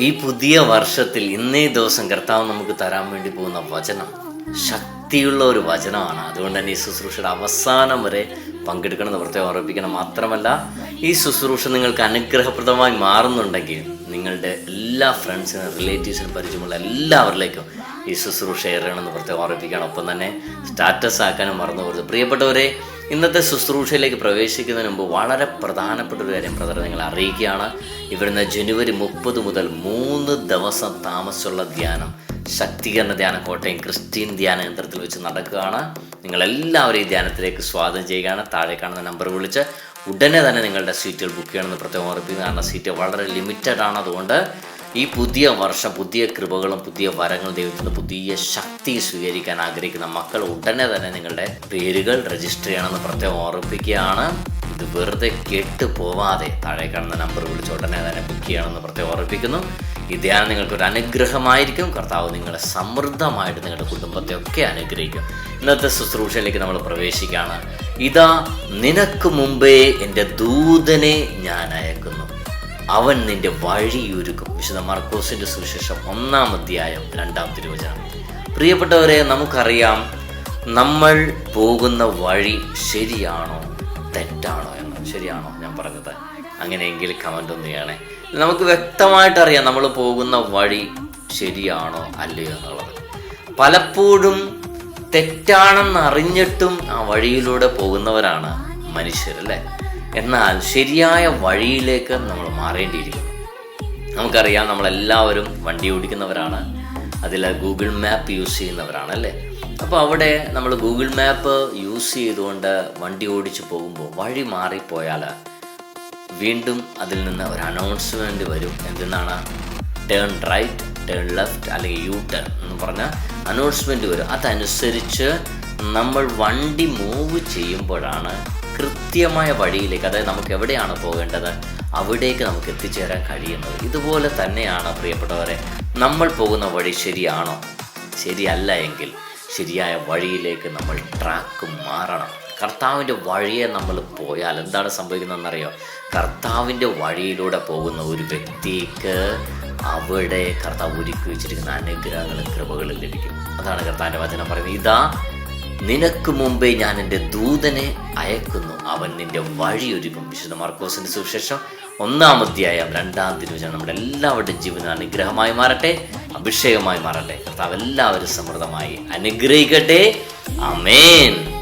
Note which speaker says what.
Speaker 1: ഈ പുതിയ വർഷത്തിൽ ഇന്നേ ദിവസം കർത്താവ് നമുക്ക് തരാൻ വേണ്ടി പോകുന്ന വചനം ശക്തിയുള്ള ഒരു വചനമാണ്. അതുകൊണ്ട് തന്നെ ഈ ശുശ്രൂഷയുടെ അവസാനം വരെ പങ്കെടുക്കണം എന്ന് പ്രത്യേകം ഓർമ്മിപ്പിക്കണം മാത്രമല്ല ഈ ശുശ്രൂഷ നിങ്ങൾക്ക് അനുഗ്രഹപ്രദമായി മാറുന്നുണ്ടെങ്കിൽ നിങ്ങളുടെ എല്ലാ ഫ്രണ്ട്സിനും റിലേറ്റീവ്സിനും പരിചയമുള്ള എല്ലാവരിലേക്കും ഈ ശുശ്രൂഷ ഏറണമെന്ന് പ്രത്യേകം ഓർമ്മിപ്പിക്കണം ഒപ്പം തന്നെ സ്റ്റാറ്റസ് ആക്കാനും മറന്നു പോകരുത്. പ്രിയപ്പെട്ടവരെ ഇന്നത്തെ ശുശ്രൂഷയിലേക്ക് പ്രവേശിക്കുന്നതിന് മുമ്പ് വളരെ പ്രധാനപ്പെട്ട ഒരു കാര്യം ബ്രദർ നിങ്ങൾ അറിയിക്കുകയാണ്. ഇവിടുന്ന് ജനുവരി മുപ്പത് മുതൽ മൂന്ന് ദിവസം താമസമുള്ള ധ്യാനം ശക്തീകരണ ധ്യാനം കോട്ടയം ക്രിസ്ത്യൻ ധ്യാന കേന്ദ്രത്തിൽ വെച്ച് നടക്കുകയാണ്. നിങ്ങളെല്ലാവരും ഈ ധ്യാനത്തിലേക്ക് സ്വാഗതം ചെയ്യുകയാണ്. താഴെ കാണുന്ന നമ്പർ വിളിച്ച് ഉടനെ തന്നെ നിങ്ങളുടെ സീറ്റുകൾ ബുക്ക് ചെയ്യണമെന്ന് പ്രത്യേകം ഓർപ്പിക്കുന്നു കാരണം സീറ്റ് വളരെ ലിമിറ്റഡ് ആണ്. അതുകൊണ്ട് ഈ പുതിയ വർഷം പുതിയ കൃപകളും പുതിയ വരങ്ങളും ദൈവത്തിന്റെ പുതിയ ശക്തി സ്വീകരിക്കാൻ ആഗ്രഹിക്കുന്ന മക്കൾ ഉടനെ തന്നെ നിങ്ങളുടെ പേരുകൾ രജിസ്റ്റർ ചെയ്യണമെന്ന് പ്രത്യേകം ഓർമ്മിപ്പിക്കുകയാണ്. ഇത് വെറുതെ കേട്ട് പോവാതെ താഴെ കാണുന്ന നമ്പർ വിളിച്ച് ഉടനെ തന്നെ ബുക്ക് ചെയ്യണമെന്ന് പ്രത്യേകം ഓർമ്മിപ്പിക്കുന്നു. ഈ ധ്യാനം നിങ്ങൾക്കൊരു അനുഗ്രഹമായിരിക്കും. കർത്താവ് നിങ്ങളെ സമൃദ്ധമായിട്ട് നിങ്ങളുടെ കുടുംബത്തെ ഒക്കെ അനുഗ്രഹിക്കും. ഇന്നത്തെ ശുശ്രൂഷയിലേക്ക് നമ്മൾ പ്രവേശിക്കുകയാണ്. ഇതാ നിനക്ക് മുമ്പേ എന്റെ ദൂതനെ ഞാൻ അയക്കുന്നു. അവൻ നിന്റെ വഴിയൊരുക്കും. വിശുദ്ധ മർക്കോസിന്റെ സുവിശേഷം ഒന്നാം അധ്യായം രണ്ടാം തിരുവചനം. പ്രിയപ്പെട്ടവരെ നമുക്കറിയാം നമ്മൾ പോകുന്ന വഴി ശരിയാണോ തെറ്റാണോ എന്ന്. ശരിയാണോ ഞാൻ പറഞ്ഞത്? അങ്ങനെയെങ്കിൽ കമന്റ് ഒന്ന് ചെയ്യണേ. നമുക്ക് വ്യക്തമായിട്ട് അറിയാം നമ്മൾ പോകുന്ന വഴി ശരിയാണോ അല്ലയോ എന്നുള്ളത്. പലപ്പോഴും തെറ്റാണെന്ന് അറിഞ്ഞിട്ടും ആ വഴിയിലൂടെ പോകുന്നവരാണ് മനുഷ്യരല്ലേ? എന്നാൽ ശരിയായ വഴിയിലേക്ക് നമ്മൾ മാറേണ്ടിയിരിക്കുന്നു. നമുക്കറിയാം നമ്മളെല്ലാവരും വണ്ടി ഓടിക്കുന്നവരാണ്. അതിൽ ഗൂഗിൾ മാപ്പ് യൂസ് ചെയ്യുന്നവരാണ് അല്ലേ? അപ്പോൾ അവിടെ നമ്മൾ ഗൂഗിൾ മാപ്പ് യൂസ് ചെയ്തുകൊണ്ട് വണ്ടി ഓടിച്ചു പോകുമ്പോൾ വഴി മാറിപ്പോയാൽ വീണ്ടും അതിൽ നിന്ന് ഒരു അനൗൺസ്മെന്റ് വരും. എന്തെന്നാണ്? ടേൺ റൈറ്റ് ടേൺ ലെഫ്റ്റ് അല്ലെങ്കിൽ യു ടേൺ എന്ന് പറഞ്ഞാൽ അനൗൺസ്മെന്റ് വരും. അതനുസരിച്ച് നമ്മൾ വണ്ടി മൂവ് ചെയ്യുമ്പോഴാണ് കൃത്യമായ വഴിയിലേക്ക് അതായത് നമുക്ക് എവിടെയാണ് പോകേണ്ടത് അവിടേക്ക് നമുക്ക് എത്തിച്ചേരാൻ കഴിയുന്നത്. ഇതുപോലെ തന്നെയാണ് പ്രിയപ്പെട്ടവരെ നമ്മൾ പോകുന്ന വഴി ശരിയാണോ? ശരിയല്ല എങ്കിൽ ശരിയായ വഴിയിലേക്ക് നമ്മൾ ട്രാക്ക് മാറണം. കർത്താവിന്റെ വഴിയെ നമ്മൾ പോയാൽ എന്താണ് സംഭവിക്കുന്നതെന്നറിയോ? കർത്താവിന്റെ വഴിയിലൂടെ പോകുന്ന ഒരു വ്യക്തിക്ക് അവിടെ കർത്താവ് ഒരുക്കി വെച്ചിരിക്കുന്ന അനുഗ്രഹങ്ങളും കൃപകളും ലഭിക്കും. അതാണ് കർത്താവിന്റെ വചനം പറയുന്നത്. ഇതാ നിനക്ക് മുമ്പേ ഞാൻ എന്റെ ദൂതനെ അയക്കുന്നു. അവൻ നിന്റെ വഴിയൊരുക്കും. വിശുദ്ധ മാർക്കോസിന്റെ സുവിശേഷം ഒന്നാം രണ്ടാം തിരുവചനം നമ്മുടെ എല്ലാവരുടെയും ജീവിതം അനുഗ്രഹമായി മാറട്ടെ. അഭിഷേകമായി മാറട്ടെ. കർത്താവ് എല്ലാവരും സമൃദ്ധമായി അനുഗ്രഹിക്കട്ടെ. അമേൻ